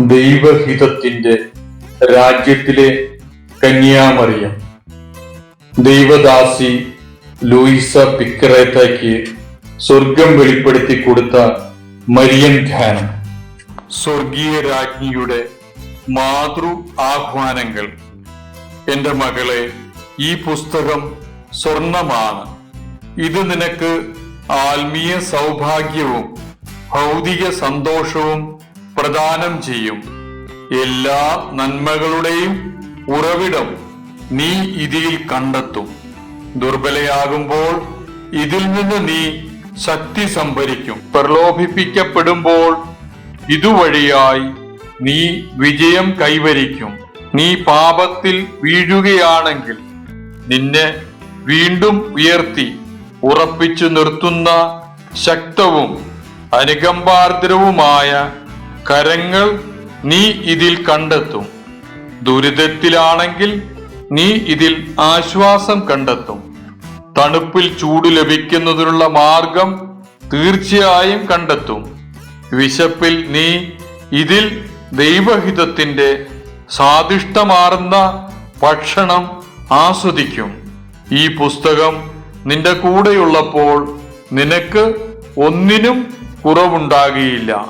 ദൈവഹിതത്തിന്റെ രാജ്യത്തിലെ കന്യാമറിയം. ദൈവദാസി ലൂയിസ പിക്കറേത്തയ്ക്ക് സ്വർഗം വെളിപ്പെടുത്തി കൊടുത്ത മരിയൻ ധ്യാനം. സ്വർഗീയ രാജ്ഞിയുടെ മാതൃ ആഹ്വാനങ്ങൾ. എന്റെ മകളെ ഈ പുസ്തകം സ്വർണമാണ്. ഇത് നിനക്ക് ആത്മീയ സൗഭാഗ്യവും ഭൗതിക സന്തോഷവും പ്രദാനം ചെയ്യും. എല്ലാ നന്മകളുടെയും ഉറവിടം നീ ഇതിൽ കണ്ടെത്തും. ദുർബലയാകുമ്പോൾ ഇതിൽ നിന്ന് നീ ശക്തി സംഭരിക്കും. പ്രലോഭിപ്പിക്കപ്പെടുമ്പോൾ ഇതുവഴിയായി നീ വിജയം കൈവരിക്കും. നീ പാപത്തിൽ വീഴുകയാണെങ്കിൽ നിന്നെ വീണ്ടും ഉയർത്തി ഉറപ്പിച്ചു നിർത്തുന്ന ശക്തവും അനുകമ്പാർദ്രവുമായ കരങ്ങൾ നീ ഇതിൽ കണ്ടെത്തും. ദുരിതത്തിലാണെങ്കിൽ നീ ഇതിൽ ആശ്വാസം കണ്ടെത്തും. തണുപ്പിൽ ചൂട് ലഭിക്കുന്നതിനുള്ള മാർഗം തീർച്ചയായും കണ്ടെത്തും. വിശപ്പിൽ നീ ഇതിൽ ദൈവഹിതത്തിന്റെ സ്വാദിഷ്ടമാർന്ന ഭക്ഷണം ആസ്വദിക്കും. ഈ പുസ്തകം നിന്റെ കൂടെയുള്ളപ്പോൾ നിനക്ക് ഒന്നിനും കുറവുണ്ടാകുകയില്ല